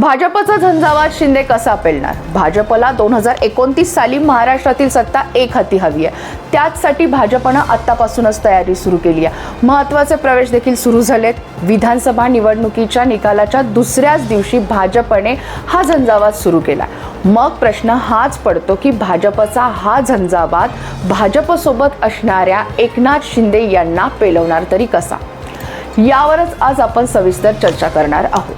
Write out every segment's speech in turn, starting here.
भाजपचा झंझावात शिंदे कसा पेलणार? भाजपला दोन हजार एकोणतीस साली महाराष्ट्रातील सत्ता एक हाती हवी आहे. त्याचसाठी भाजपनं आत्तापासूनच तयारी सुरू केली आहे. महत्त्वाचे प्रवेश देखील सुरू झालेत. विधानसभा निवडणुकीच्या निकालाच्या दुसऱ्याच दिवशी भाजपने हा झंझावात सुरू केला मग प्रश्न हाच पडतो की भाजपचा हा झंझावात भाजपसोबत असणाऱ्या एकनाथ शिंदे यांना पेलवणार तरी कसा? यावरच आज आपण सविस्तर चर्चा करणार आहोत.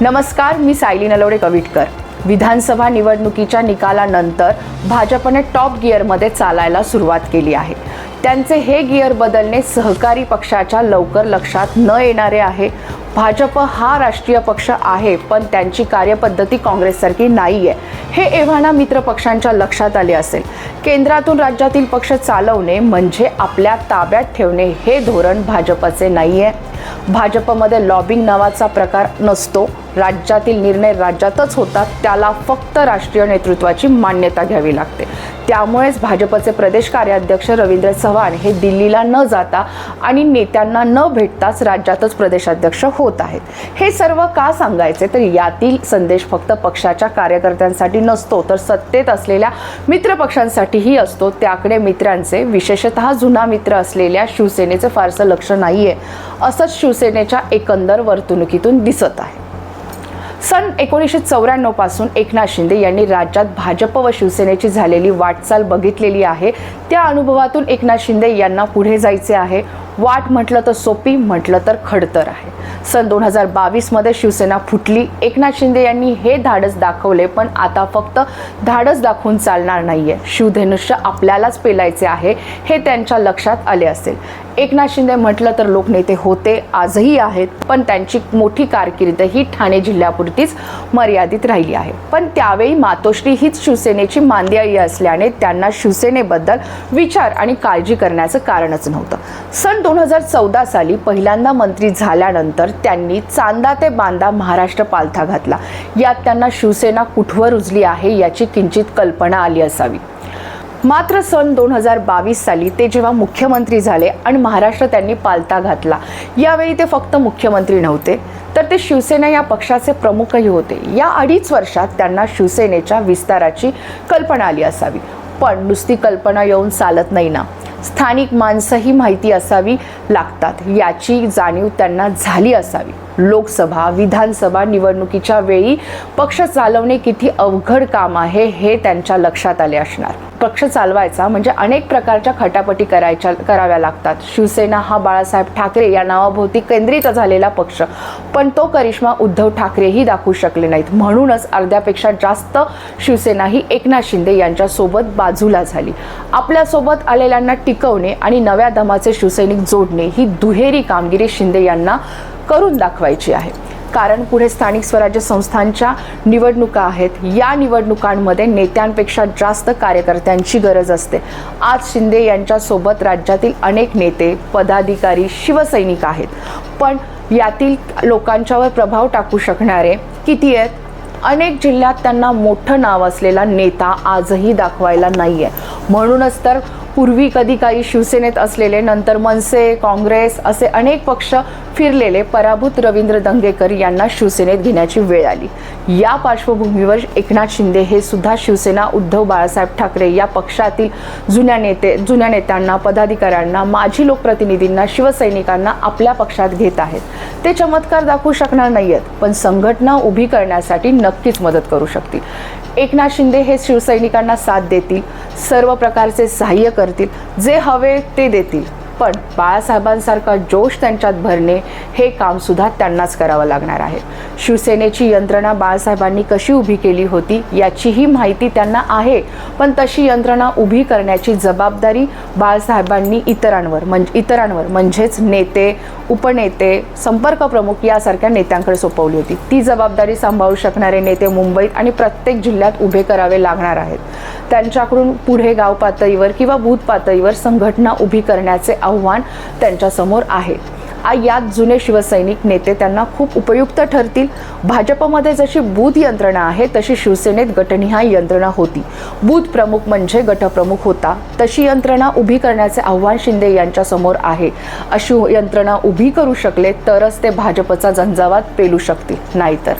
नमस्कार मी सायली नलवडे कविटकर. विधानसभा निवडणुकीच्या निकालानंतर भाजपने टॉप गिअरमध्ये चालायला सुरुवात केली आहे. त्यांचे हे गिअर बदलणे सहकारी पक्षाच्या लवकर लक्षात न येणारे आहे. भाजप हा राष्ट्रीय पक्ष आहे पण त्यांची कार्यपद्धती काँग्रेससारखी नाही आहे हे एव्हाना मित्र पक्षांच्या लक्षात आले असेल. केंद्रातून राज्यातील पक्ष चालवणे म्हणजे आपल्या ताब्यात ठेवणे हे धोरण भाजपचे नाही आहे भाजपमध्ये लॉबिंग नावाचा प्रकार नसतो. राज्यातील निर्णय राज्यातच होतात त्याला फक्त राष्ट्रीय नेतृत्वाची मान्यता घ्यावी लागते. त्यामुळेच भाजपचे प्रदेश कार्याध्यक्ष रवींद्र चव्हाण हे दिल्लीला न जाता आणि नेत्यांना न भेटताच राज्यातच प्रदेशाध्यक्ष होत आहेत. हे सर्व का सांगायचे? तर यातील संदेश फक्त पक्षाच्या कार्यकर्त्यांसाठी नसतो तर सत्तेत असलेल्या मित्रपक्षांसाठीही असतो. त्याकडे मित्रांचे विशेषतः जुना मित्र असलेल्या शिवसेनेचे फारसं लक्ष नाही आहे असंच शिवसेनेच्या एकंदर वर्तणुकीतून दिसत आहे. सन एकोणीसशे चौऱ्याण्णवपासून एकनाथ शिंदे यांनी राज्यात भाजप व शिवसेनेची झालेली वाटचाल बघितलेली आहे. त्या अनुभवातून एकनाथ शिंदे यांना पुढे जायचे आहे. वाट म्हटलं तर सोपी म्हटलं तर खडतर आहे. सन दोन हजार बावीसमध्ये शिवसेना फुटली. एकनाथ शिंदे यांनी हे धाडस दाखवले पण आता फक्त धाडस दाखवून चालणार नाहीये. शिवधनुष्य आपल्यालाच पेलायचे आहे हे त्यांच्या लक्षात आले असेल. एकनाथ शिंदे म्हटलं तर लोकनेते होते आजही आहेत पण त्यांची मोठी कारकीर्द ही ठाणे जिल्ह्यापुरतीच मर्यादित राहिली आहे. पण त्यावेळी मातोश्री हीच शिवसेनेची मांदियाळी असल्याने त्यांना शिवसेनेबद्दल विचार आणि काळजी करण्याचं कारणच नव्हतं. सन दोन हजार चौदा साली पहिल्यांदा मंत्री झाल्यानंतर त्यांनी चांदा ते बांदा महाराष्ट्र पालथा घातला. यात त्यांना शिवसेना कुठवर रुजली आहे याची किंचित कल्पना आली असावी. मात्र सन दोन हजार बावीस साली ते जेव्हा मुख्यमंत्री झाले आणि महाराष्ट्र त्यांनी पालता घातला यावेळी ते फक्त मुख्यमंत्री नव्हते तर ते शिवसेना या पक्षाचे प्रमुखही होते. या अडीच वर्षात त्यांना शिवसेनेच्या विस्ताराची कल्पना आली असावी. पण नुसती कल्पना येऊन चालत नाही ना. स्थानिक माणसंही माहिती असावी लागतात. याची जाणीव त्यांना झाली असावी. लोकसभा विधानसभा निवडणुकीच्या वेळी पक्ष चालवणे किती अवघड काम आहे हे त्यांच्या लक्षात आले असणार. पक्ष चालवायचा म्हणजे अनेक प्रकारच्या खटापटी करायच्या कराव्या लागतात. शिवसेना हा बाळासाहेब ठाकरे या नावाभोवती केंद्रित झालेला पक्ष. पण तो करिश्मा उद्धव ठाकरेही दाखवू शकले नाहीत. म्हणूनच अर्ध्यापेक्षा जास्त शिवसेना ही एकनाथ शिंदे यांच्यासोबत बाजूला झाली. आपल्यासोबत आलेल्यांना टिकवणे आणि नव्या दमाचे शिवसैनिक जोडणे ही दुहेरी कामगिरी शिंदे यांना करून दाखवायची आहे. कारण पुढे स्थानिक स्वराज्य संस्थांच्या निवडणुका आहेत. या निवडणुकांमध्ये नेत्यांपेक्षा जास्त कार्यकर्त्यांची गरज असते. आज शिंदे यांच्यासोबत राज्यातील अनेक नेते पदाधिकारी शिवसैनिक आहेत. पण यातील लोकांच्यावर प्रभाव टाकू शकणारे किती आहेत? अनेक जिल्ह्यात त्यांना मोठं नाव असलेला नेता आजही दाखवायला नाही आहे म्हणूनच तर पूर्वी कधी काही शिवसेनेत असलेले नंतर मनसे काँग्रेस असे अनेक पक्ष फिरलेले पराभूत रवींद्र दंगेकर यांना शिवसेनेत घेण्याची वेळ आली. या पार्श्वभूमीवर एकनाथ शिंदे हे सुद्धा शिवसेना उद्धव बाळासाहेब ठाकरे या पक्षातील जुन्या नेते जुन्या नेत्यांना पदाधिकाऱ्यांना माजी लोकप्रतिनिधींना शिवसैनिकांना आपल्या पक्षात घेत आहेत. ते चमत्कार दाखवू शकणार नाही आहेत पण संघटना उभी करण्यासाठी नक्कीच मदत करू शकतील. एकनाथ शिंदे हे शिवसैनिकांना साथ देतील. सर्व प्रकारचे सहाय्य करतील. जे हवे ते देतील. पण बाळासाहेबांसारखा जोश त्यांच्यात भरणे हे काम सुद्धा त्यांनाच करावं लागणार आहे. शिवसेनेची यंत्रणा बाळासाहेबांनी कशी उभी केली होती याचीही माहिती त्यांना आहे. पण तशी यंत्रणा उभी करण्याची जबाबदारी बाळासाहेबांनी इतरांवर म्हणजे इतरांवर म्हणजेच नेते उपनेते संपर्क प्रमुख यासारख्या नेत्यांकडे सोपवली होती. ती जबाबदारी सांभाळू शकणारे नेते मुंबईत आणि प्रत्येक जिल्ह्यात उभे करावे लागणार आहेत. त्यांच्याकडून पुढे गाव पातळीवर किंवा बूथ पातळीवर संघटना उभी करण्याचे आव्हान त्यांच्यासमोर आहे. यात जुने शिवसैनिक नेते त्यांना खूप उपयुक्त ठरतील. भाजपमध्ये जशी बूथ यंत्रणा आहे तशी शिवसेनेत गटनिहाय यंत्रणा होती. बूथ प्रमुख म्हणजे गटप्रमुख होता. तशी यंत्रणा उभी करण्याचे आव्हान शिंदे यांच्यासमोर आहे. अशी यंत्रणा उभी करू शकले तरच ते भाजपचा झंझावात पेलू शकतील. नाहीतर